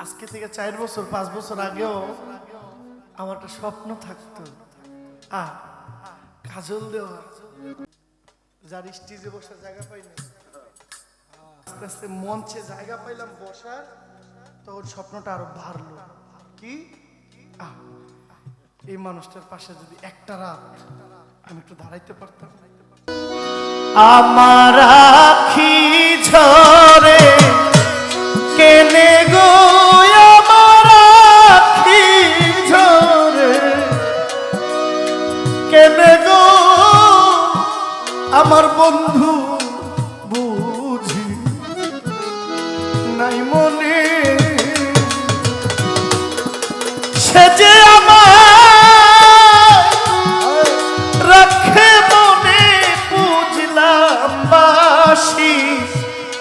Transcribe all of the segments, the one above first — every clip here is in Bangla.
আজকে থেকে চার বছর, পাঁচ বছর আগেও আমার একটা স্বপ্ন থাকতো। আ, কাজল দেওয়া। যার স্টেজে বসার জায়গা পাইনি আস্তে আস্তে মঞ্চে জায়গা পাইলাম বসার, তখন স্বপ্নটা আরও বাড়লো। কি? এই মানুষটার পাশে যদি একটা রাত আমি একটু দাঁড়াইতে পারতাম। আমার আখি ঝরে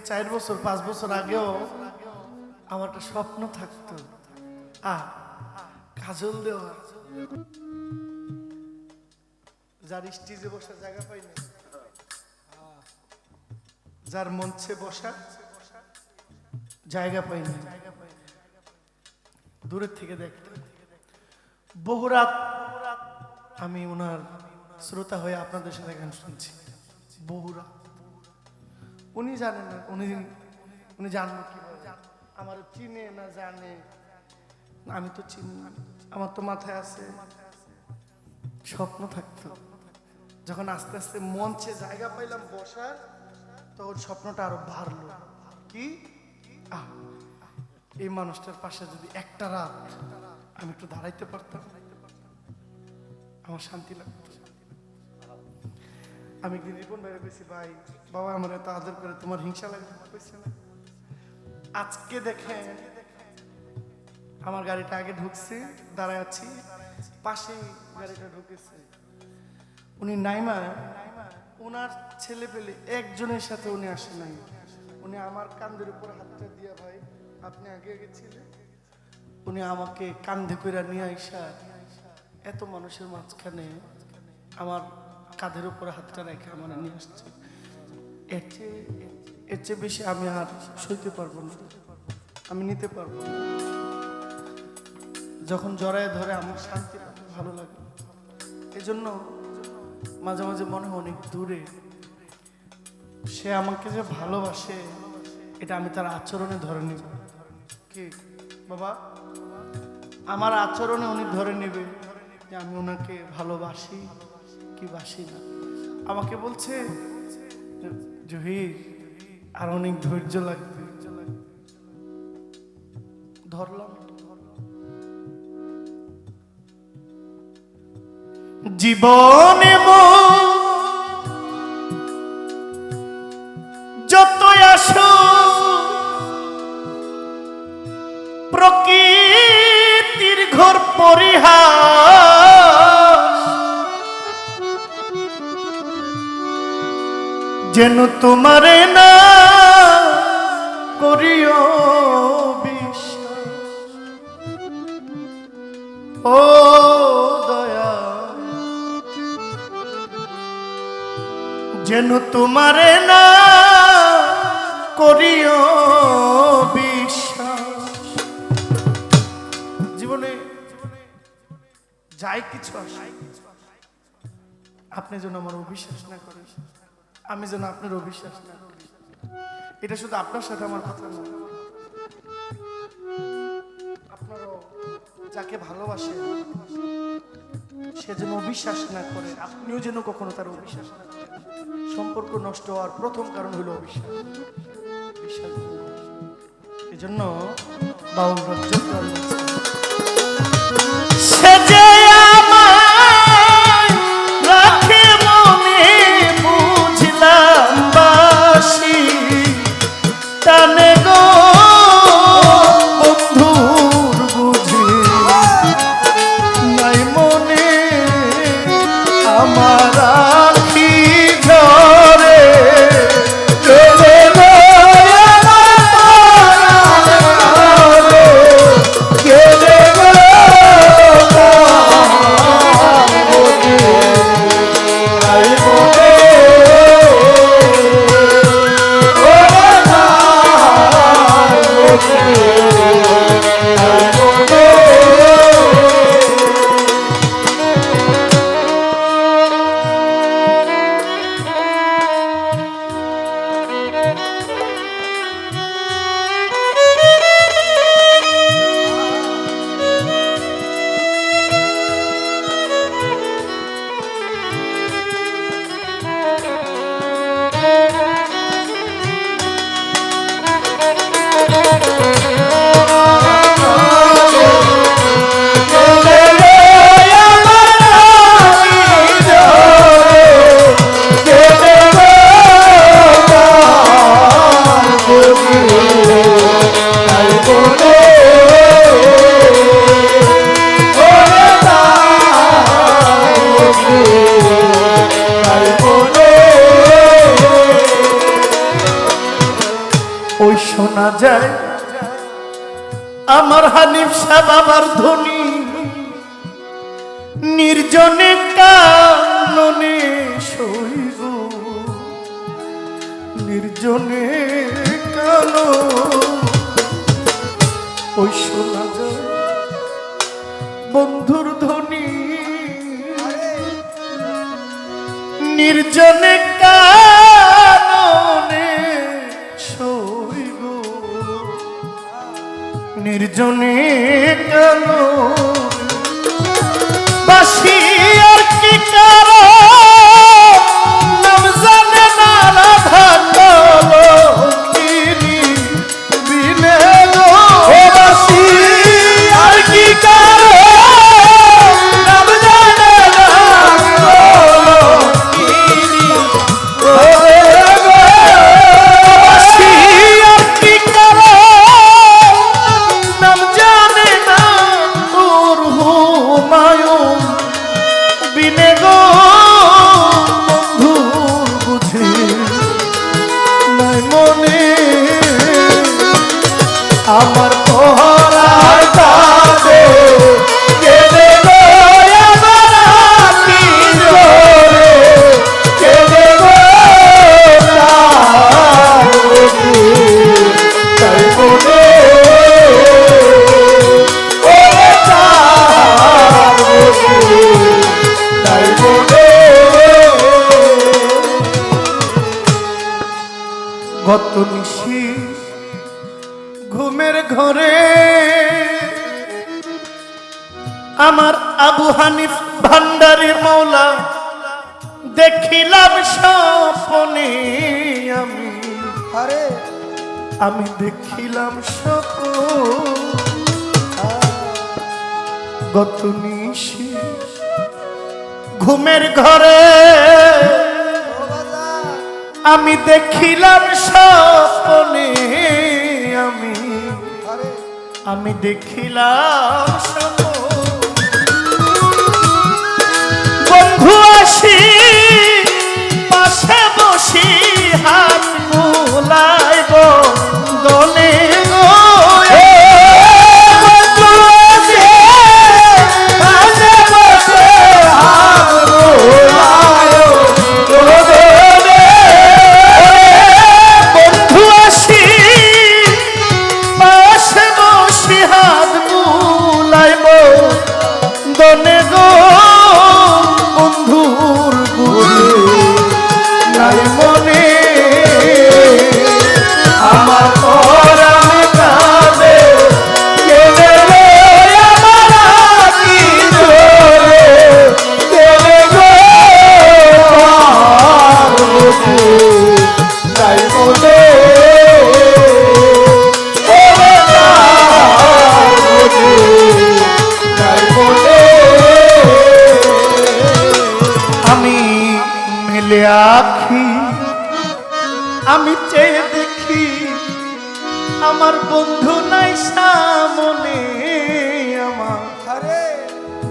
চার বছর, পাঁচ বছর আগেও আমার একটা স্বপ্ন থাকতো। আ, কাজল দেওয়া যার স্টেজে বসার জায়গা পাইনি যার মঞ্চে বসা জায়গা পাইনি দূরের থেকে দেখতে বহুরাত আমি ওনার শ্রোতা হয়ে আপনাদের সাথে গান শুনছি। বহুরাত উনি জানেন না, উনি উনি জানব কীভাবে আমার চিনে না জানে। আমি তো চিনি না। আমার তো মাথায় আছে। স্বপ্ন থাকতো। যখন আস্তে আস্তে মঞ্চে জায়গা পাইলাম বসার, তখন স্বপ্নটা আরও বাড়লো। কি? এই মানুষটার পাশে যদি একটা রাত আমি একটু দাঁড়াইতে পারতাম, আমার শান্তি লাগতো। আমি একদিন রিপন ভাইরে কইছি ভাই বাবা আমার এত আদর করে তোমার হিংসা লাগে আজকে দেখে আমার গাড়িটা আগে ঢুকছে, দাঁড়ায় আছি পাশেই গাড়িটা ঢুকেছে। উনি নাইমা ওনার ছেলে পেলে একজনের সাথে উনি আসে নাই। উনি আমার কান্দের উপর হাতটা দিয়া, ভাই, আপনি আগে আগে ছিলেন? উনি আমাকে কান্ধে করে নিয়ে আইসা, এত মানুষের মাঝখানে আমার কাঁধের উপর হাতটা রেখে আমার নিয়ে আসছে। এর চেয়ে এর চেয়ে বেশি আমি আর সইতে পারব না। আমি নিতে পারব না। যখন জড়ায় ধরে আমার শান্তি ভালো লাগে। এই জন্য মাঝে মাঝে মনে হয় অনেক দূরে সে আমাকে যে ভালোবাসে, এটা আমি তার আচরণে ধরে নিব। কি? বাবা? আমার আচরণে উনি ধরে নেবে যে আমি ওনাকে ভালোবাসি কি বাসি না। আমাকে বলছে জহির আর অনেক ধৈর্য লাগবে। ধরলাম। জীবনে যতই আসো প্রকৃতির ঘর পরিহাস যেন তোমারে না করিও ও দয়া যেন তোমারে না করিও বিশ্বাস জীবনে যাই কিছু আসে আপনি যেন আমার অবিশ্বাস না করেন। আমি যেন আপনার অবিশ্বাস না এটা শুধু আপনার সাথে আমার কথা না আপনারও যাকে ভালোবাসে সে যেন অবিশ্বাস না করে, আপনিও যেন কখনো তার অবিশ্বাস না করেন। সম্পর্ক নষ্ট হওয়ার প্রথম কারণ হলো অবিশ্বাস। বিশ্বাস এই জন্য বাউল রাজ্য ওই শোনা যায়, আমার হানিফ সাহ বাবার ধ্বনি নির্জনে কাননে শৈব নির্জনে কানো ওই শোনা যায়, বন্ধুর ধনী। নির্জনে কাননে শৈব নির্জনে কেন আমার পহরার কাছে কেঁদে গত নিশি ঘুমের ঘরে। আমার আবু হানিফ ভান্ডারের মৌলা দেখিলাম স্বপনে আমি। আরে। আমি দেখিলাম স্বপ্ন। গত নিশি ঘুমের ঘরে। আমি দেখিলাম স্বপ্নে আমি দেখিলাম। বন্ধু আসি পাশে বসি হাত মুলাইব দলে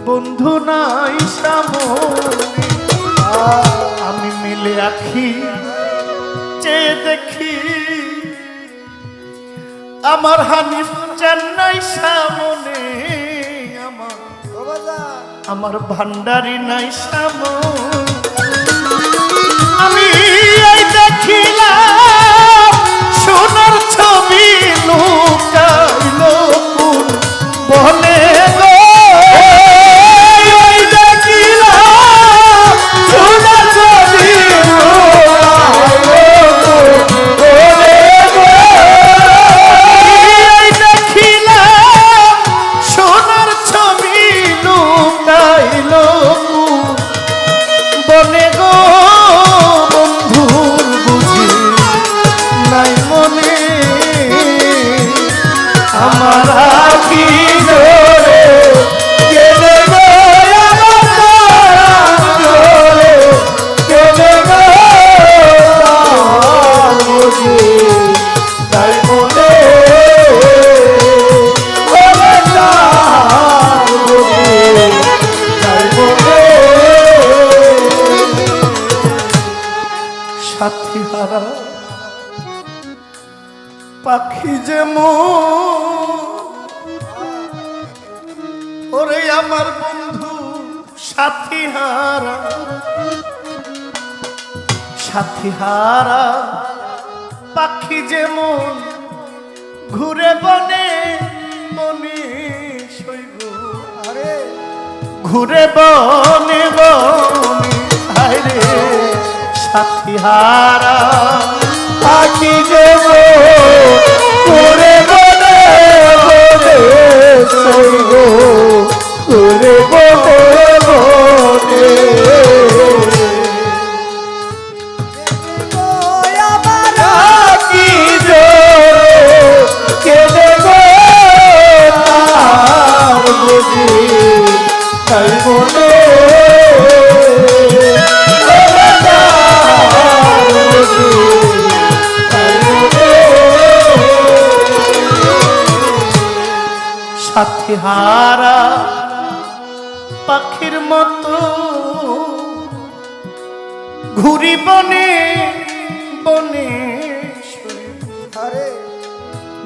বন্ধু নাই সামনে আমি মিলে আখি চেয়ে দেখি, আমার হানিফ চেন্নাই সামনে আমার ভান্ডারি নাই সামনে আমি দেখিলাম সাথী হারা। পাখি যে ওরে আমার বন্ধু সাথী হারা। সাথী হারা, পাখি যে মন ঘুরে বনে মনে শৈব আরে, ঘুরে বনে বনে সাথী হারা পাখি যে ঘুরে বলে ঘুরে হারা পাখির মতো ঘুরি বনে বনে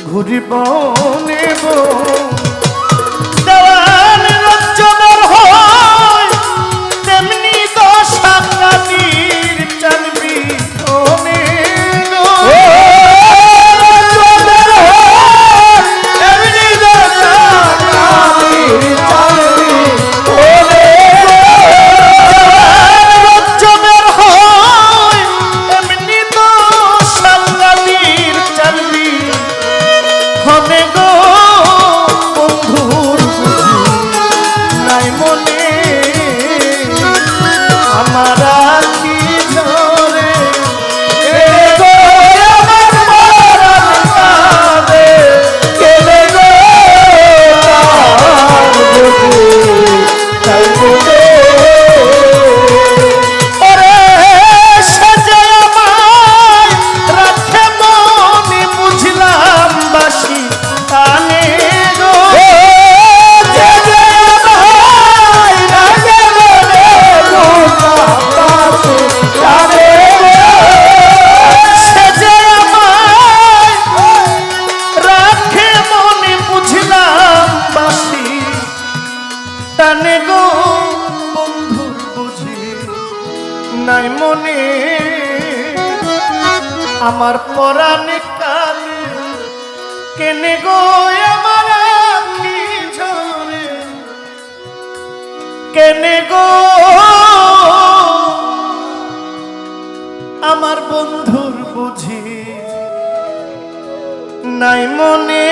ঘুরি বনে বন নাই মনে। আমার পরাণে কালে কেনে গো আমার কেনে গো আমার বন্ধুর বুঝি নাই মনে?